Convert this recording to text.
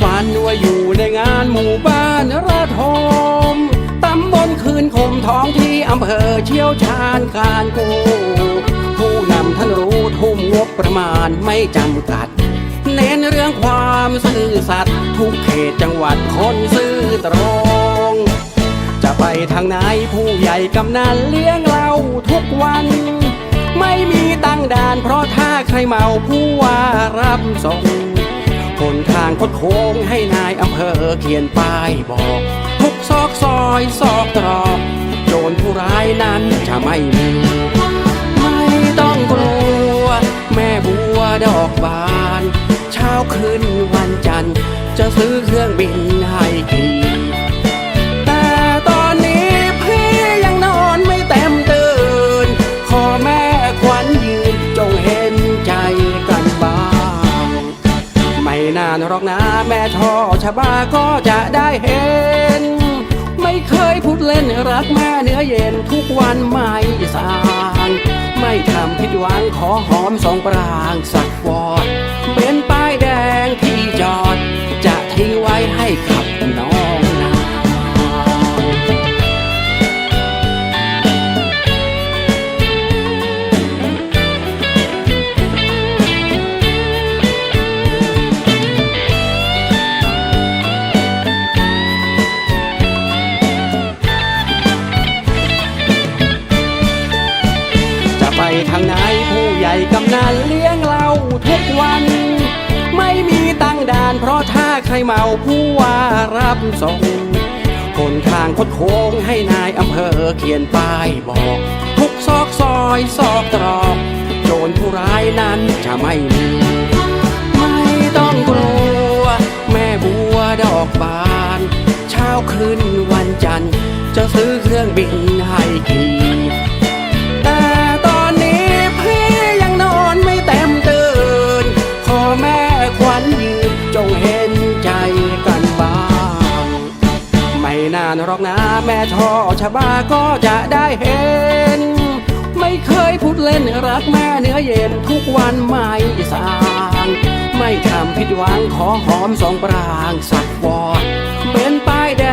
ฝันว่าอยู่ในงานหมู่บ้านระทมตำบลคืนคมท้องที่อำเภอเชี่ยวชาญการโกผู้นำท่านรู้ทุ่มงบประมาณไม่จำกัด เน้นเรื่องความซื่อสัตย์ทุกเขตจังหวัดคนซื่อตรง จะไปทางไหนผู้ใหญ่กำนันเลี้ยงเราทุกวันไม่มีตั้งด่านเพราะถ้าใครเมาผู้ว่ารับส่ง ทางคดโค้งให้นายอำเภอเขียนป้ายบอก ทุกซอกซอยซอกตรอกโจรผู้ร้ายนั้นจะไม่มี ไม่ต้องกลัว แม่บัวดอกบาน เช้าคืนวันจันทร์ จะซื้อเครื่องบินให้กี่ หรอกนะแม่ท่อชะบาก็จะได้เห็น ไม่เคยพูดเล่นรักแม่เนื้อเย็นทุกวันไม่สางไม่ทำผิดหวังขอหอมสองปรางสักวอดเป็นป้ายแดง ทางไหนผู้ใหญ่กำนันเลี้ยงเราทุกวัน ไม่มีตั้งด่าน เพราะถ้าใครเมาผู้ว่ารับส่งคนทางคดโค้งให้นายอำเภอเขียนป้ายบอก ทุกซอกซอยซอกตรอกโจรผู้ร้ายนั้นจะไม่มี ไม่ต้องกลัว แม่บัวดอกบาน เช้าคืนวันจันทร์ จะซื้อเครื่องบินให้ขี่ รอกนะแม่ช่อชะบาก็จะได้เห็น ไม่เคยพูดเล่นรักแม่เนื้อเย็นทุกวันไม่สางไม่ทำผิดหวังขอหอมสองปรางสักวอดเป็นป้ายแด